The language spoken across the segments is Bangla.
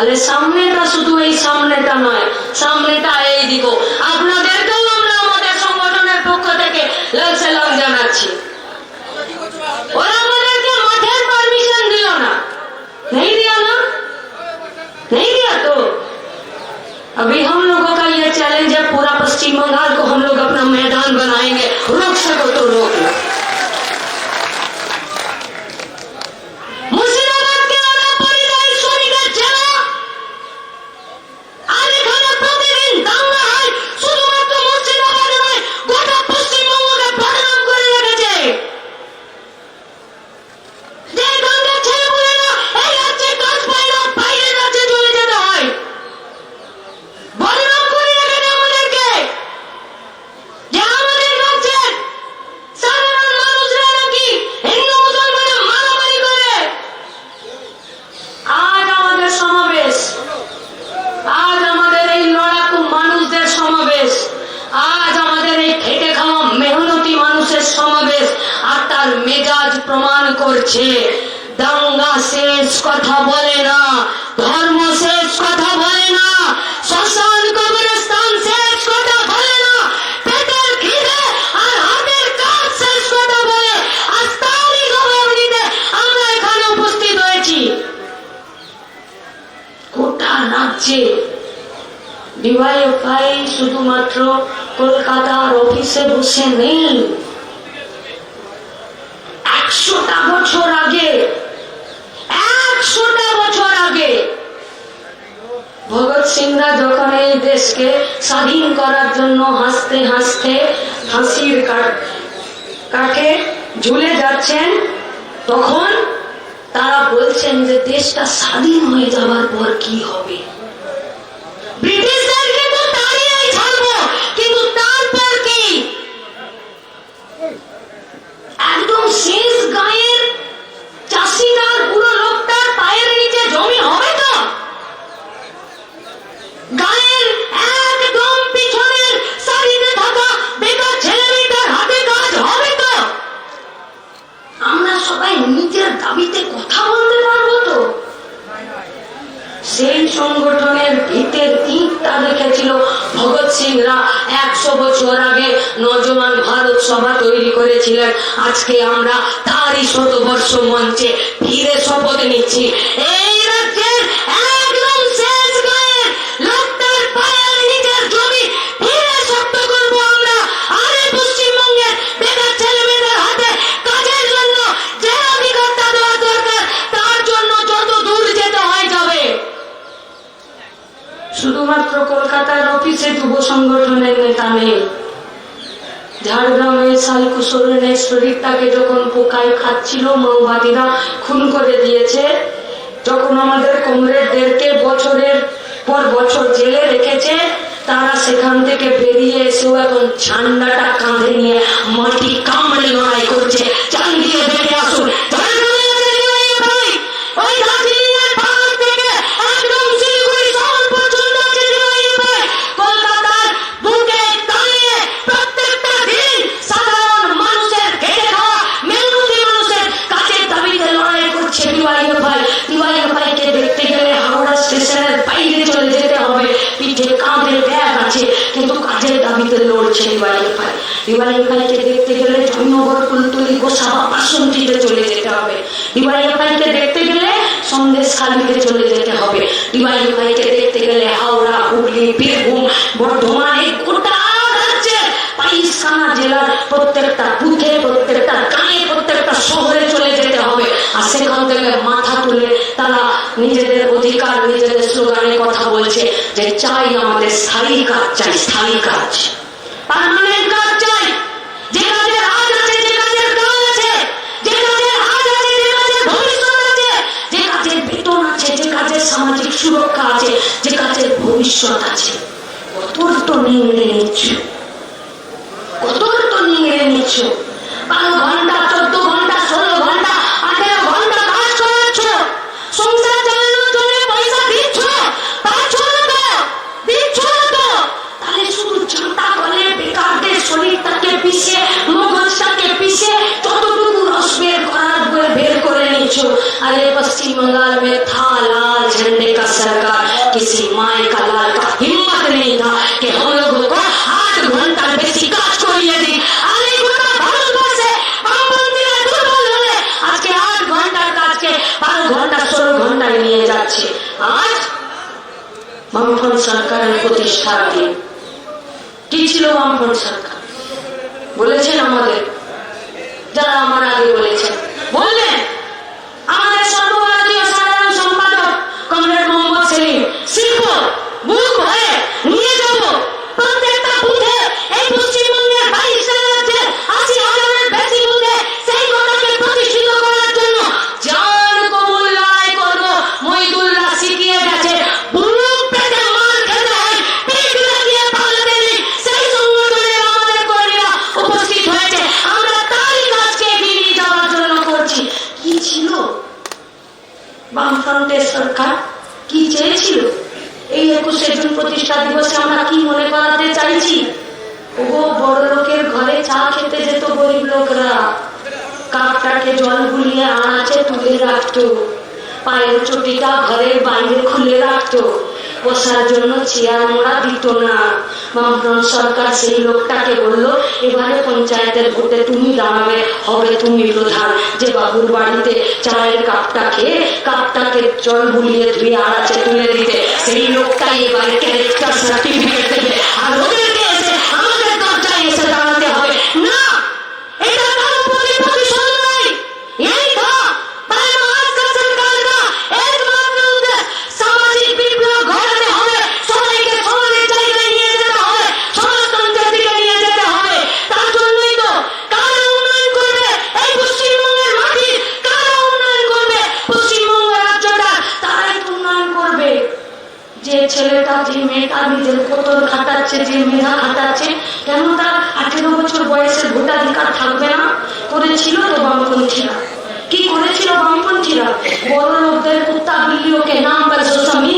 তাহলে সামনেটা শুধু এই সামনেটা নয়, সামনেটা এই দিব আপনাদেরকেও আমরা আমাদের সংগঠনের পক্ষ থেকে লাল সালাম জানাচ্ছি। করছে। দাঙ্গা শেষ কথা বলে না, ধর্ম শেষ কথা বলে না, শ্মশান কবরস্থান শেষ কথা বলে না, পেটের খিদে আর হাতের কাজ শেষ কথা বলে। আজ তারই খবর আমরা এখানে উপস্থিত হয়েছি। গোটা রাজ্যে ডিওয়াইএফআই শুধুমাত্র কলকাতার অফিসে বসে নেই। একশোটা বছর আগে, একশোটা বছর আগে ভগৎ সিংরা যখন এই দেশকে স্বাধীন করার জন্য হাসতে হাসতে হাসির কাঠে ঝুলে যাচ্ছেন, তখন তারা বলছেন যে দেশটা স্বাধীন হয়ে যাওয়ার পর কি হবে? ব্রিটিশদেরকে দাবিতে কথা বলতে পারব তো? সেই সংগঠনের ভিতের তিনটা দেখেছিল ভগৎ সিংরা একশো বছর আগে নজমান ভারত সভা তৈরি করেছিলেন। আজকে আমরা তারই শতবর্ষ মঞ্চে ফিরে শপথ নিচ্ছি। এই শুধুমাত্র কলকাতার অফিসে যুব সংগঠনের নেতা নেই। ঝাড়গ্রামে সালকুসরের শরীরটাকে যখন পোকায় খাচ্ছিল, মাওবাদীরা খুন করে দিয়েছে। যখন আমাদের কমরেডদেরকে বছরের পর বছর জেলে রেখেছে, তারা সেখান থেকে বেরিয়ে এসেও এখন ঝান্ডাটা কাঁধে নিয়ে মাটি কামড়ে লড়াই করছে। চান দিয়ে বেরিয়ে আসুন ঝাড়গ্রামে আছে নিমাই ভাই, ওই দার্জিলিংয়ের পাহাড় থেকে একদম শিলিগুড়ি শহর পর্যন্ত আছে নিমাই ভাই। কলকাতার বুকে দাঁড়িয়ে প্রত্যেকটা দিন সাধারণ মানুষের খেটে খাওয়া মেহনতি মানুষের কাছের দাবিতে লড়াই করছে ডিওয়াইএফআই ডিওয়াইএফআই কে দেখতে গেলে হাওড়া স্টেশনের বাইরে চলে যেতে হবে পিঠে কাঁধে ব্যাগ আছে কিন্তু কাজের দাবিতে লড়ছে ডিওয়াইএফআই ডিওয়াইএফআই দেখতে গেলে জন্মগড় কুলতুলি গোসাবা বাসন্তীতে চলে যেতে হবে। ডিওয়াইএফআই কে দেখতে গেলে সন্দেশ খালিতে চলে যেতে হবে। ডিওয়াইএফআই কে দেখতে গেলে হাওড়া, হুগলি, বীরভূম, বর্ধমান এই গোটা রাজ্যের বাইশখানা জেলার প্রত্যেকটা বুথে, প্রত্যেকটা গায়ে, প্রত্যেকটা শহরে চলে যেতে হবে। আর সেখান থেকে মাথা তুলে তারা নিজেদের অধিকার, নিজেদের স্লোগানে কথা বলছে যে চাই আমাদের স্থায়ী কাজ, চাই স্থায়ী কাজ। যে কাজের ভবিষ্যৎ আছে, যে কাজের সামাজিক সুরক্ষা আছে, যে কাজের ভবিষ্যৎ আছে। কতর তো নিংড়ে নিচ্ছ। কতর তো নিচ্ছ। ঘণ্টা अरे पश्चिम बंगाल में था लाल झंडे का सरकार किसी माए का लाल का हिम्मत नहीं था कि हम लोगों को आठ घंटा বেশি কাজ করিয়ে দিই আর এই গোটা ভারতবর্ষে বামপন্থীরা দুর্বল হলে আজকে আট ঘন্টার কাজকে বারো ঘন্টা ষোলো ঘন্টায় নিয়ে যাচ্ছে আজ বামফ্রন্ট সরকারের প্রতিষ্ঠার দিন কি ছিল বামফ্রন্ট সরকার চেয়ার মোড়া দিত না। মামদন সরকার সেই লোকটাকে বলল, এবারে পঞ্চায়েতের ভোটে তুমি দাঁড়াবে, হবে তুমি প্রধান। যে বাবুর বাড়িতে চায়ের কাপটা খেয়ে, কাপটাকে জল বুলিয়ে ধুয়ে আড়াচে তুলে দিতে, সেই লোকটাই এবারে ক্যারেক্টার সার্টিফিকেট দেবে। আর ওদেরকে এসে আমাদের দরজায় এসে দাঁড়াতে হবে না এটা কারও প্রতি প্রতিশোধ নয় এই তো তাই মহারাষ্ট্র সরকার का একমাত্র উদ্দেশ্য সামাজিক বিপ্লব ঘটাতে হবে সবাইকে সমাজের জায়গায় নিয়ে যেতে হবে সমাজতন্ত্রের দিকে নিয়ে যেতে হবে তার জন্যই তো কারা উন্নয়ন করবে এই পশ্চিমবঙ্গের মাটির কারা উন্নয়ন করবে পশ্চিমবঙ্গ রাজ্যটা তারাই তো উন্নয়ন করবে যে ছেলেটা যে মেয়েটা নিজের কোতর খাটাচ্ছে যে মেধা আছে। কেন তার আঠেরো বছর বয়সে ভোটাধিকার থাকবে না। করেছিল তো বামপন্থীরা। কি করেছিল বামপন্থীরা? বড় লোকদের কুত্তা বিলিও ওকে নাম করে জোসামিন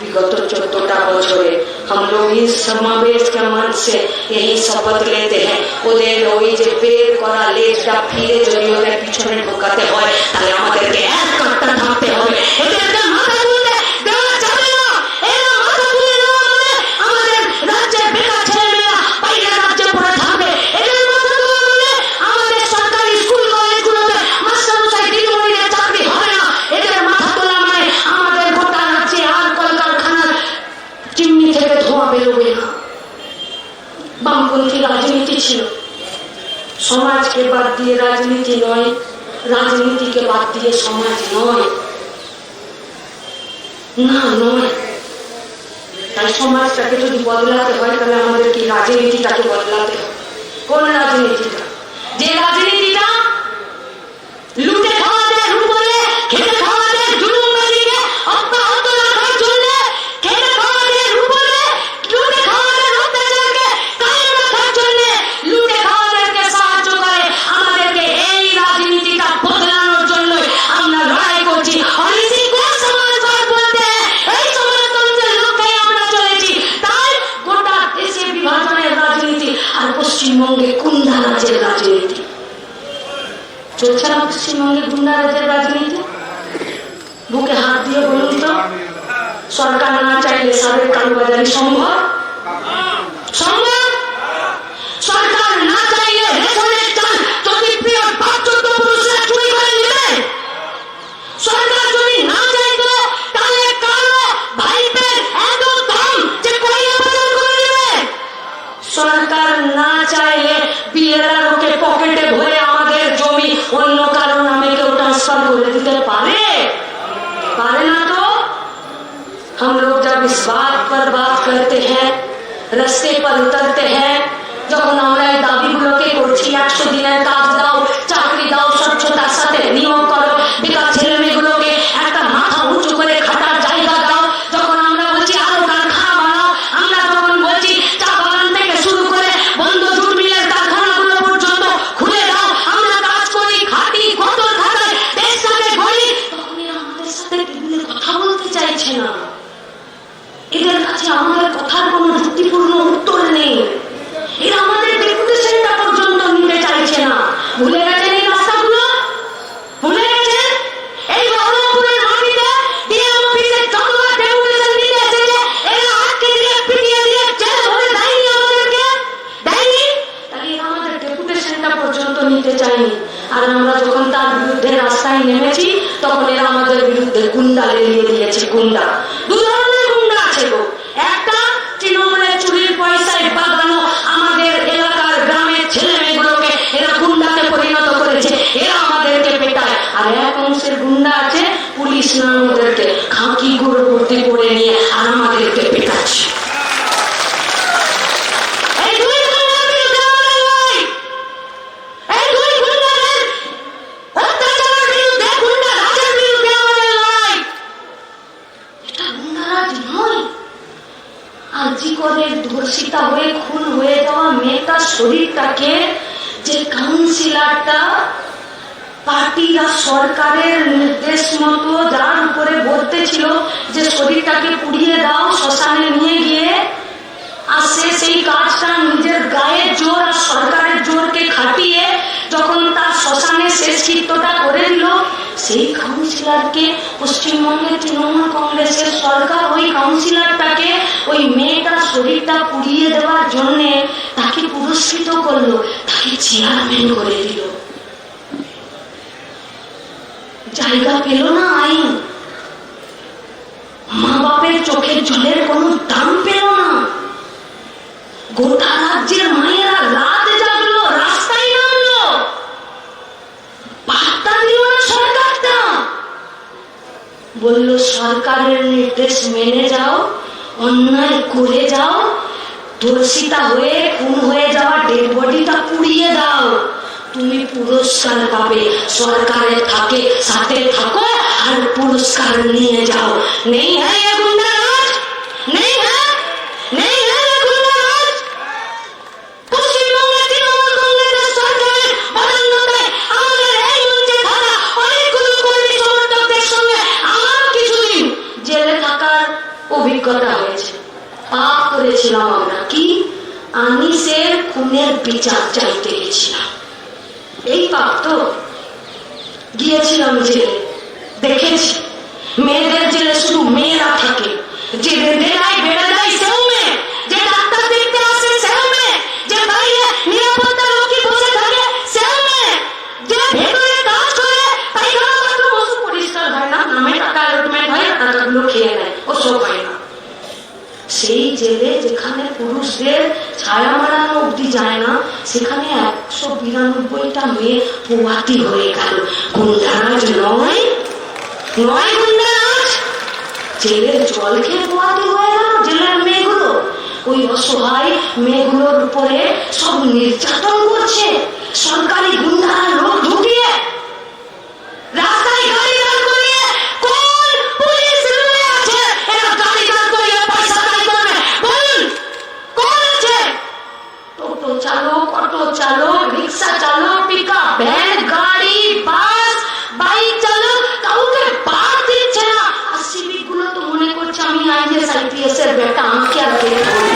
বিগত চোদ্দটা বছরে हम लोग इस समावेश के मन से यही शपथ लेते हैं ওদের ওই যে বের করা লেজটা ফিরে যদি ওদের পিছনে ঢোকাতে হয় তাহলে আমাদেরকে এক কাটটা থাকতে হবে এদেরকে মাথা রাজনীতিকে বাদ দিয়ে সমাজ নয়। না, নয়। তাই সমাজটাকে যদি বদলাতে হয়, তাহলে আমাদের কি রাজনীতিটাকে বদলাতে হয়। কোন রাজনীতিটা? যে রাজনীতিটা লুটে খাওয়াদের জমি অন্য কারো নামে কেউ ট্রান্সফার করে দিতে পারে পারে না তো हम लोग जब इस बात पर बात करते हैं রাস্তে पर उतरते हैं যখন আমরা এই দাবিগুলোকে করছি একশো দিনের কাজ দাও চাকরি দাও স্বচ্ছতার সাথে নিয়োগ শ্মশানে নিয়ে গিয়ে আর সে সেই কাজটা নিজের গায়ের জোর আর সরকারের জোরকে খাটিয়ে যখন তার শ্মশানে শেষ কৃত্যটা করে দিল, সেই কাউন্সিলরকে পশ্চিমবঙ্গের তৃণমূল কংগ্রেসের সরকার ওই কাউন্সিলরটাকে, ওই মেয়েটার শরীরটা পুড়িয়ে দেওয়ার জন্য তাকে পুরস্কৃত করল, তাকে চেয়ারম্যান করে দিল। জায়গা পেল না আইন। মা বাপের চোখের জলের কোনো দাম পেল না। গোটা রাজ্যের মায়েরা রাত জাগলো, রাস্তায় নামলো। পাত্তা দিল না সরকারটা। বলল, সরকারের নির্দেশ মেনে যাও, অন্যায় করে যাও, ধর্ষিতা হয়ে, খুন হয়ে যাওয়া ডেড বডিটা পুড়িয়ে দাও। তুমি পুরস্কার পাবে। সরকারে থাকে, সাথে থাকো, আর পুরস্কার নিয়ে যাও। নেই হ্যাঁ নেই হ্যাঁ? হ্যাঁ অভিজ্ঞতা হয়েছে। পাপ করেছিলাম আমরা। কি? আমি সে খুনের বিচার চাইতে গেছিলাম। এই পাপ তো গিয়েছিলাম জেলে দেখেছি। মেয়েদের জেলে শুধু মেয়েরা থাকে। যে বেড়ায় বেড়ে যায় সেও মেয়ে, যে ডাক্তার দেখতে আসে সেও মেয়ে, যে বাইরে নিরাপত্তা লোকই বসে থাকে সেও মেয়ে, যে ভেতরে কাজ করে, পায়খানা বাথরুম ওসব পরিষ্কার হয় না, নামে টাকা অ্যালটমেন্ট হয় টাকাগুলো খেয়ে নেয়। ওসব হয় না। সেই জেলে যেখানে পুরুষদের ছায়া মারানো অব্দি যায় না, সেখানে একশো বিরানব্বইটা মেয়ে পোয়াতি হয়ে গেল। গুন্ডারাজ নয়? নয় গুন্ডারাজ জেলের জল খেয়ে পোয়াতি হয়ে গেল জেলের মেয়েগুলো? ওই অসহায় মেয়েগুলোর উপরে সব নির্যাতন করছে। সরকারি গুন্ডারা লোক चल काम आँख क्या देख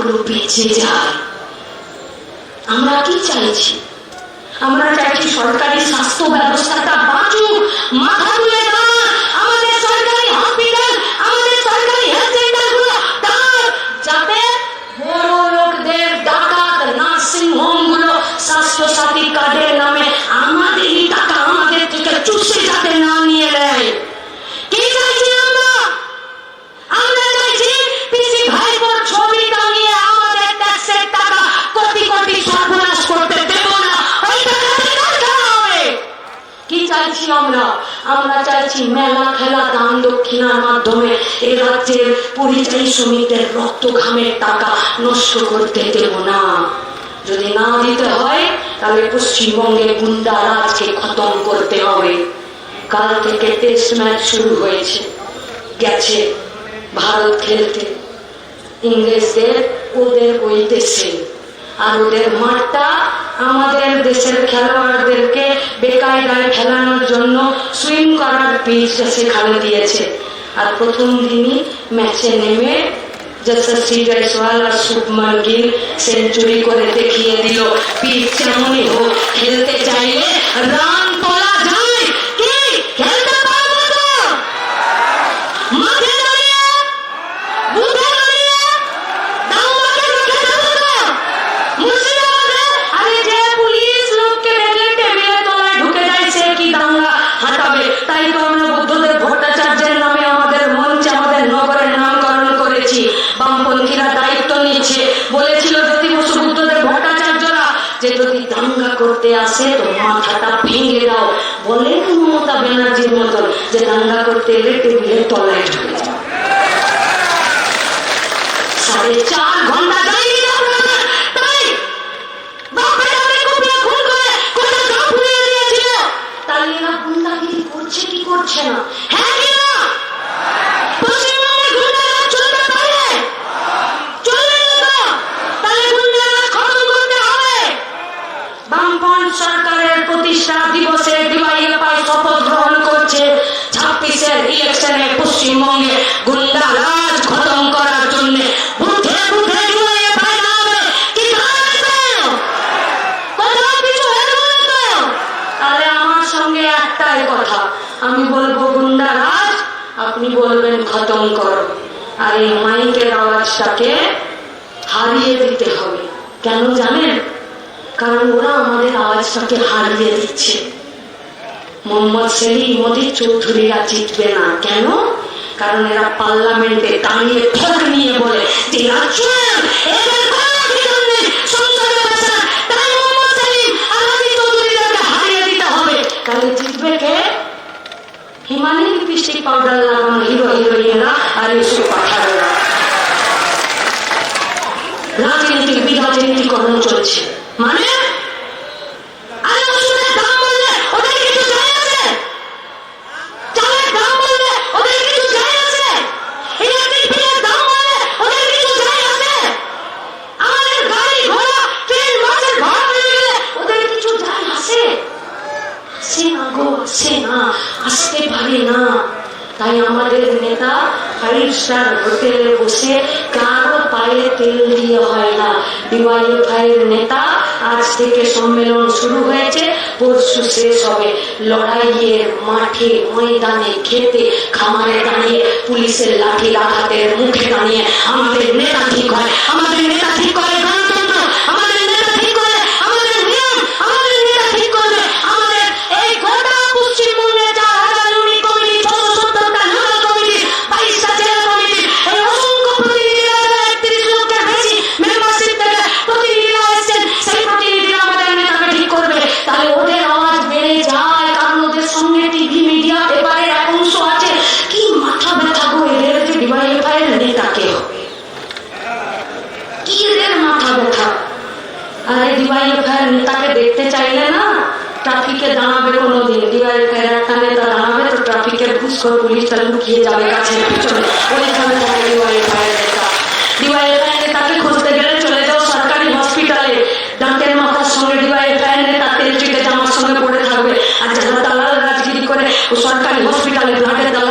মা বাপগুলো বেঁচে যায় আমরা কি চাইছি আমরা চাইছি সরকারি স্বাস্থ্য ব্যবস্থাটা বাঁচুক মাথা তুলে দাঁড়াক আমাদের সরকারি হসপিটাল আমাদের সরকারি হেলথ সেন্টারগুলো দাঁড়াক যাতে বড় লোকদের ডাকাত নার্সিং হোমগুলো স্বাস্থ্য সাথী কার্ডের নামে আমাদেরই টাকা আমাদের থেকে চুষে যাতে না নিয়ে নেয় কি চাইছি আমরা আমরা চাইছি পিসি ভাইপোর ছবি টাঙিয়ে আমাদের ট্যাক্সের টাকা কোটি কোটি সর্বনাশ করতে দেব না ওই টাকা বেকার করা হবে কি চাইছি আমরা আমরা চাইছি মেলা খেলা দান দক্ষিণার মাধ্যমে এ রাজ্যের পরিযায়ী শ্রমিকদের রক্ত ঘামের টাকা নষ্ট করতে দেব না। যদি না দিতে হয়, তাহলে পশ্চিমবঙ্গে গুন্ডা রাজকে খতম করতে হবে। কাল থেকে টেস্ট ম্যাচ শুরু হয়েছে। গেছে ভারত খেলতে। ইংরেজদের, ওদের ওই দেশে। আর ওদের মাঠটা আমাদের দেশের খেলোয়াড়দেরকে বেকায়দায় খেলানোর জন্য সুইম করার পিচ সেখানে দিয়েছে। আর প্রথম দিনই ম্যাচে নেমে যশস্বী জয়সওয়াল আর শুভমান গিল সেঞ্চুরি করে দেখিয়ে দিল পিচ যেমনই হোক খেলতে চাইলে রান তোলা যায় কি খেলতে পারব তো মাঠে দাঁড়িয়ে বুথে দাঁড়িয়ে দাঙ্গাকে রুখে দেবো তো মুর্শিদাবাদে আরে যে পুলিশ লোককে দেখলে টেবিলের তলায় ঢুকে যায় সে কি দাঙ্গা হাঁটাবে তাই তো আমরা বুদ্ধদেব ভট্টাচার্যের নামে আমাদের মঞ্চে আমাদের নগরের নামকরণ করেছি বামপন্থীরা দায়িত্ব নিচ্ছে বলেছিল জ্যোতি বসু বুদ্ধদেব ভট্টাচার্যরা যে যদি দাঙ্গা আসে তো মাথাটা ভেঙে দাও। বলে মমতা ব্যানার্জির মতন যে দাঙ্গা করতে এলে টেবিলের তলায় ঢুকে যাও সাড়ে চার ঘণ্টা দাঁড়িয়ে আপনারা তাই বাপের হাতে কুপিয়ে খুন করে কোটা গা পুড়িয়ে দিয়েছিল তাহলে এরা গুন্ডাগিরি করছে কি করছে না হ্যাঁ কি না পশ্চিমবঙ্গে গুন্ডারা চলতে পারে চলবে না তো তাহলে গুন্ডারা খতম করতে হবে বামপন্থ সরকারের প্রতিষ্ঠা দিবসে ডিওয়াইএফআই শপথ গ্রহণ করছে ছাব্বিশের ইলেকশনে পশ্চিমবঙ্গে গুন্ডা রাজ খতম করার জন্য আমি বলব, গুন্ডা রাজ, আপনি বলবেন খতম করো। আর এই মাইকের আওয়াজটাকে হারিয়ে দিতে হবে। কেন জানেন? কারণ ওরা আমাদের আওয়াজটাকে হারিয়ে দিচ্ছে। মোহাম্মদ সেলিম মোদী চৌধুরীরা জিতবে না। কেন? কারণ এরা পার্লামেন্টে দাঁড়িয়ে ভোট নিয়ে বলে যে পাউডার হিরো রাজনীতিক বিরাজনীতিকরণ চলছে। মানে আরে ওষুধের দাম বললে ওদের কিছু যায় আছে চালের দাম বললে ওদের কিছু যায় আছে ইলেকট্রিক বিলের দাম বললে ওদের কিছু যায় আছে আমাদের গাড়ি ঘোড়া ট্রেন বাসের ভাড়া বেড়ে গেলে ওদের কিছু যায় আসে আসে না না? আসতে পারে না। তাই আমাদের নেতা ফাইভ স্টার হোটেলে বসে কারও পায়ে তেল দিয়ে হয় না? নেতা আজ থেকে সম্মেলন শুরু হয়েছে, পরশু শেষ হবে। লড়াইয়ের মাঠে ময়দানে খেতে, খামারে দাঁড়িয়ে পুলিশের লাঠি আঘাতের মুখে দাঁড়িয়ে আমাদের নেতা ঠিক হয় আমাদের নেতা ঠিক করে গণতন্ত্র গেলে চলে যাও সরকারি হসপিটালে। দাঁতের মাথার জামার থাকবে। আর করে সরকারি হসপিটালে দালালি